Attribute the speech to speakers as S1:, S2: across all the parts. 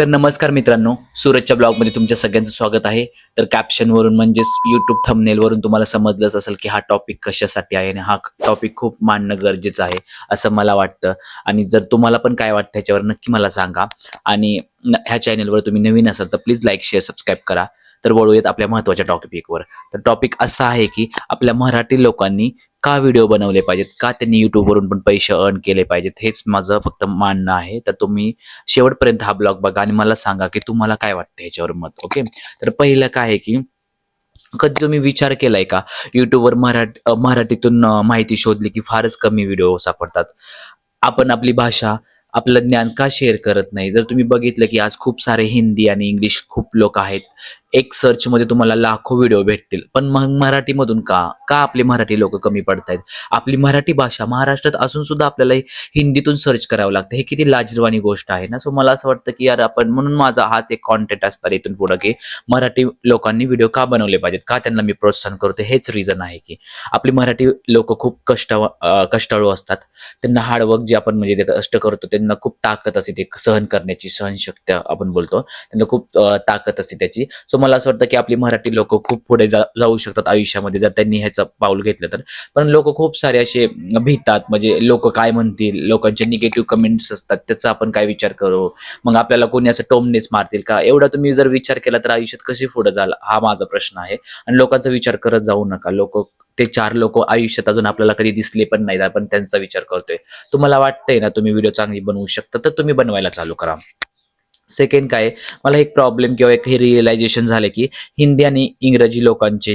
S1: तर नमस्कार मित्रांनो सूरजच्या ब्लॉगमध्ये तुमच्या सगळ्यांचं स्वागत आहे. तर कॅप्शनवरून म्हणजेच युट्यूब थंबनेलवरून तुम्हाला समजलंच असेल की हा टॉपिक कशासाठी आहे आणि हा टॉपिक खूप मांडणं गरजेचं आहे असं मला वाटतं. आणि जर तुम्हाला पण काय वाटतं ह्याच्यावर नक्की मला सांगा. आणि ह्या चॅनलवर तुम्ही नवीन असाल तर प्लीज लाईक शेअर सबस्क्राईब करा. तर वळूयात आपल्या महत्त्वाच्या टॉपिकवर तर टॉपिक असा आहे की आपल्या मराठी लोकांनी का व्हिडिओ बनवले पाहिजेत? का त्यांनी यूट्यूबवरून पण पैसे अर्न केले पाहिजेत? हेच माझं फक्त मानणं आहे. तर तुम्ही शेवटपर्यंत हा ब्लॉग बघा आणि मला सांगा की तुम्हाला काय वाटतं ह्याच्यावर मत ओके तर पहिलं काय आहे की कधी तुम्ही विचार केलाय का? युट्यूबवर मराठी मराठीतून माहिती शोधली की फारच कमी व्हिडिओ सापडतात. आपण आपली भाषा आपलं ज्ञान का शेअर करत नाही? जर तुम्ही बघितलं की आज खूप सारे हिंदी आणि इंग्लिश खूप लोक आहेत. एक सर्च मध्ये तुम्हाला लाखो व्हिडिओ भेटतील. पण मग मराठीमधून का? का आपली मराठी लोक कमी पडतायत? आपली मराठी भाषा महाराष्ट्रात असून सुद्धा आपल्याला हिंदीतून सर्च करावं लागतं. हे किती लाजरवाणी गोष्ट आहे ना? सो मला असं वाटतं की यार आपण म्हणून माझा हाच एक कॉन्टेंट असतात इथून पुढं की मराठी लोकांनी व्हिडिओ का बनवले पाहिजेत? का त्यांना मी प्रोत्साहन करतो हेच रिझन आहे की आपली मराठी लोक खूप कष्ट कष्टाळू असतात. त्यांना हार्डवर्क जे आपण म्हणजे जे कष्ट करतो त्यांना खूप ताकद असते ते सहन करण्याची सहनशक्ती आपण बोलतो. त्यांना खूप ताकद असते त्याची. सो मला असं वाटतं की आपली मराठी लोक खूप पुढे जा- जाऊ शकतात आयुष्यामध्ये जर त्यांनी ह्याचं पाऊल घेतलं तर? पण लोक खूप सारे असे भीतात म्हणजे लोक काय म्हणतील लोकांचे निगेटिव्ह कमेंट्स असतात त्याचा आपण काय विचार करू? मग आपल्याला कोणी असं टोमनेच मारतील का? एवढा तुम्ही जर विचार केला तर आयुष्यात कसे पुढे झाला हा माझा प्रश्न आहे. आणि लोकांचा विचार करत जाऊ नका. लोक ते चार लोक आयुष्यात अजून आपल्याला कधी दिसले पण नाही आपण त्यांचा विचार करतोय. तुम्हाला वाटतंय ना तुम्ही व्हिडिओ चांगली बनवू शकता तर तुम्ही बनवायला चालू करा. सेकंड काय मला एक प्रॉब्लेम किंवा एक हे रिअलायझेशन झालं की हिंदी आणि इंग्रजी लोकांचे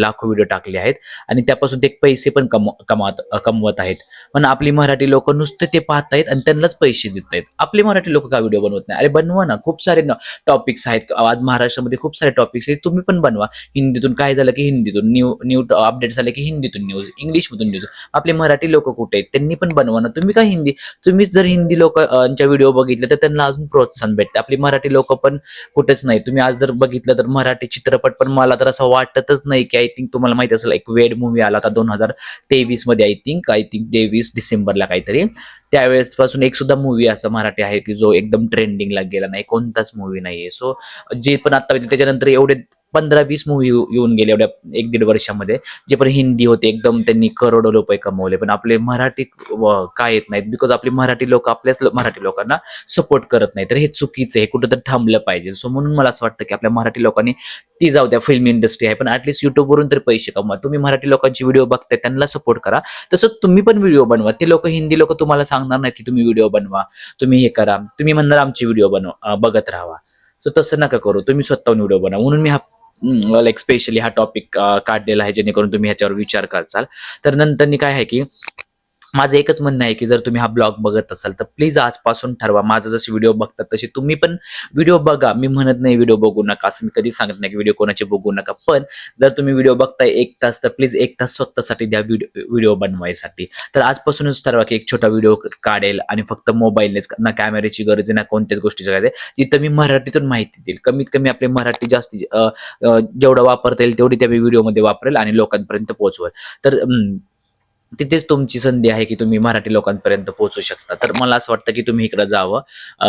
S1: लाखो व्हिडिओ टाकले आहेत आणि त्यापासून ते पैसे पण कम कमावत कमवत आहेत. पण आपली मराठी लोक नुसते ते पाहत आहेत आणि त्यांनाच पैसे देत आहेत आपले मराठी लोक का व्हिडिओ बनवत नाही? अरे बनवा ना खूप सारे टॉपिक्स आहेत. आज महाराष्ट्रामध्ये खूप सारे टॉपिक्स आहेत. तुम्ही पण बनवा. हिंदीतून काय झालं की हिंदीतून न्यू न्यू अपडेट झाले की हिंदीतून न्यूज इंग्लिशमधून न्यूज आपले मराठी लोक कुठे आहेत? त्यांनी पण बनवा ना. तुम्ही काय हिंदी? तुम्हीच जर हिंदी लोकांच्या व्हिडिओ बघितले तर त्यांना अजून प्रोत्साहन भेटते. आपली मराठी लोक पण कुठेच नाही. तुम्ही आज जर बघितलं तर मराठी चित्रपट पण मला तर असं वाटतच नाही की आय थिंक तुम्हाला माहिती असेल एक वेड मूवी आला होता दोन हजार तेवीसमध्ये आय थिंक आय थिंक तेवीस डिसेंबरला काहीतरी. त्यावेळेस पासून एक सुद्धा मूवी असा मराठी आहे की जो एकदम ट्रेंडिंगला गेला नाही कोणताच मूवी नाहीये. सो जे पण आता त्याच्यानंतर एवढे पंधरा वीस मूवी येऊन गेले एवढ्या एक दीड वर्षामध्ये. जे पण हिंदी होते एकदम त्यांनी करोडो रुपये कमवले. पण आपले मराठी काय येत नाहीत. बिकॉज आपली मराठी लोक आपल्याच मराठी लोकांना सपोर्ट करत नाही तर हे चुकीचं आहे. कुठं तर थांबलं पाहिजे. सो म्हणून मला असं वाटतं की आपल्या मराठी लोकांनी ती जाऊ द्या. फिल्म इंडस्ट्री आहे. पण ऍटलीस्ट युट्यूबवरून तर पैसे कमवा. तुम्ही मराठी लोकांची व्हिडिओ बघताय त्यांना सपोर्ट करा. तसं तुम्ही पण व्हिडिओ बनवा. ते लोक हिंदी लोक तुम्हाला सांगणार नाही की तुम्ही व्हिडिओ बनवा. तुम्ही हे करा. तुम्ही म्हणणार आमची व्हिडिओ बनवा बघत राहा. सो तसं नका करू. तुम्ही स्वतःहून व्हिडिओ बनवा. म्हणून मी हा लाईक स्पेशली हा टॉपिक काढलेला आहे जेणेकरून तुम्ही ह्याच्यावर विचार करचाल तर नंतर काय आहे की माझं एकच म्हणणं आहे की जर तुम्ही हा ब्लॉग बघत असाल तर प्लीज आजपासून ठरवा. माझा जसे व्हिडिओ बघतात तसे तुम्ही पण व्हिडिओ बघा. मी म्हणत नाही व्हिडिओ बघू नका असं मी कधी सांगत नाही की व्हिडिओ कोणाचे बघू नका. पण जर तुम्ही व्हिडिओ बघताय एक तास तर प्लीज एक तास स्वतःसाठी द्या व्हिडिओ व्हिडिओ बनवायसाठी. तर आजपासूनच ठरवा की एक छोटा व्हिडिओ काढेल आणि फक्त मोबाईलनेच ना कॅमेऱ्याची गरज आहे ना कोणत्याच गोष्टीची गरज आहे. जिथं मी मराठीतून माहिती देईल. कमीत कमी आपली मराठी जास्ती जेवढं वापरता येईल तेवढी त्या व्हिडिओमध्ये वापरेल आणि लोकांपर्यंत पोहोचवेल. तर तिथेच तुमची संधी आहे की तुम्ही मराठी लोकांपर्यंत पोहोचू शकता. तर मला असं वाटतं की तुम्ही इकडे जावं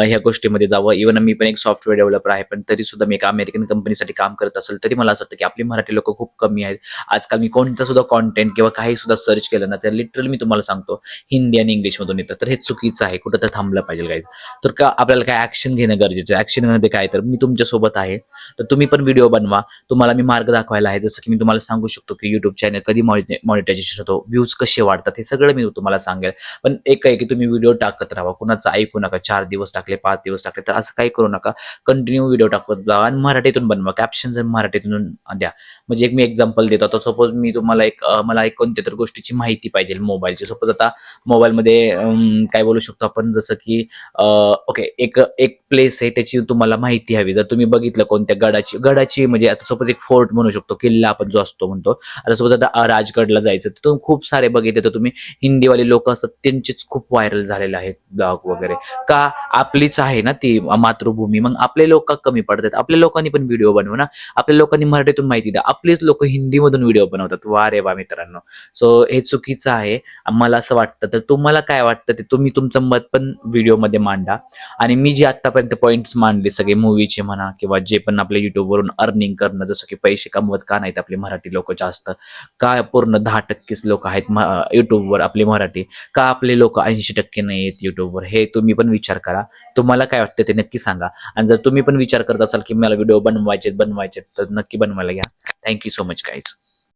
S1: ह्या गोष्टीमध्ये जावं. इव्हन मी पण एक सॉफ्टवेअर डेव्हलपर आहे पण तरी सुद्धा मी एका अमेरिकन कंपनीसाठी काम करत असेल तरी मला असं वाटतं की आपली मराठी लोक खूप कमी आहेत. आजकाल मी कोणता सुद्धा कॉन्टेंट किंवा काही सुद्धा सर्च केलं ना तर लिटरली मी तुम्हाला सांगतो हिंदी आणि इंग्लिशमधून येतं. तर हे चुकीचं आहे कुठं तर थांबलं पाहिजे काही तर का आपल्याला काय ऍक्शन घेणं गरजेचं आहे? ऍक्शनमध्ये काय? तर मी तुमच्यासोबत आहे. तर तुम्ही पण व्हिडिओ बनवा. तुम्हाला मी मार्ग दाखवायला आहे जसं की मी तुम्हाला सांगू शकतो की युट्यूब चॅनल कधी मॉनिटायझेशन होतो? व्ह्यूज कसे वाढतात हे सगळं मी तुम्हाला सांगेल. पण एक आहे की तुम्ही व्हिडिओ टाकत राहा कुणाचं ऐकू नका चार दिवस टाकले पाच दिवस टाकले तर असं काही करू नका. कंटिन्यू व्हिडिओ टाकत जा आणि मराठीतून बनवा. कॅप्शन जर मराठीतून द्या. म्हणजे एक मी एक्झाम्पल देतो. आता सपोज मी तुम्हाला एक मला एक कोणत्या तर गोष्टीची माहिती पाहिजे मोबाईलची सपोज आता मोबाईलमध्ये काय बोलू शकतो आपण? जसं की ओके एक एक प्लेस आहे त्याची तुम्हाला माहिती हवी. जर तुम्ही बघितलं कोणत्या गडाची गडाची म्हणजे आता सपोज एक फोर्ट म्हणू शकतो किल्ला आपण जो असतो म्हणतो. आता सपोज आता राजगडला जायचं तर खूप सारे बघितले तर तुम्ही हिंदीवाले लोक असतात त्यांचेच खूप व्हायरल झालेले आहेत ब्लॉग वगैरे. का आपलीच आहे ना ती मातृभूमी मग आपले लोक कमी पडतात? आपल्या लोकांनी पण व्हिडिओ बनवू ना? आपल्या लोकांनी मराठीतून माहिती द्या. आपलेच लोक हिंदीमधून व्हिडिओ बनवतात. वा रे वा मित्रांनो. सो हे चुकीचं आहे. मला असं वाटतं. तर तुम्हाला काय वाटतं ते तुम्ही तुमचं मत पण व्हिडिओमध्ये मांडा. आणि मी जे आतापर्यंत पॉईंट्स मांडले सगळे मूवीचे म्हणा किंवा जे पण आपल्या युट्यूबवरून अर्निंग करणं जसं की पैसे कमवत का नाहीत आपले मराठी लोक जास्त? का पूर्ण दहा टक्केच लोक आहेत? युट्यूबवर आपले मराठी. का आपले लोक ऐंशी टक्के नाही आहेत युट्यूबवर हे तुम्ही पण विचार करा. तुम्हाला काय वाटतं ते नक्की सांगा. आणि जर तुम्ही पण विचार करत असाल की मला व्हिडिओ बनवायचे बनवायचे तर नक्की बनवायला घ्या. Thank you so much guys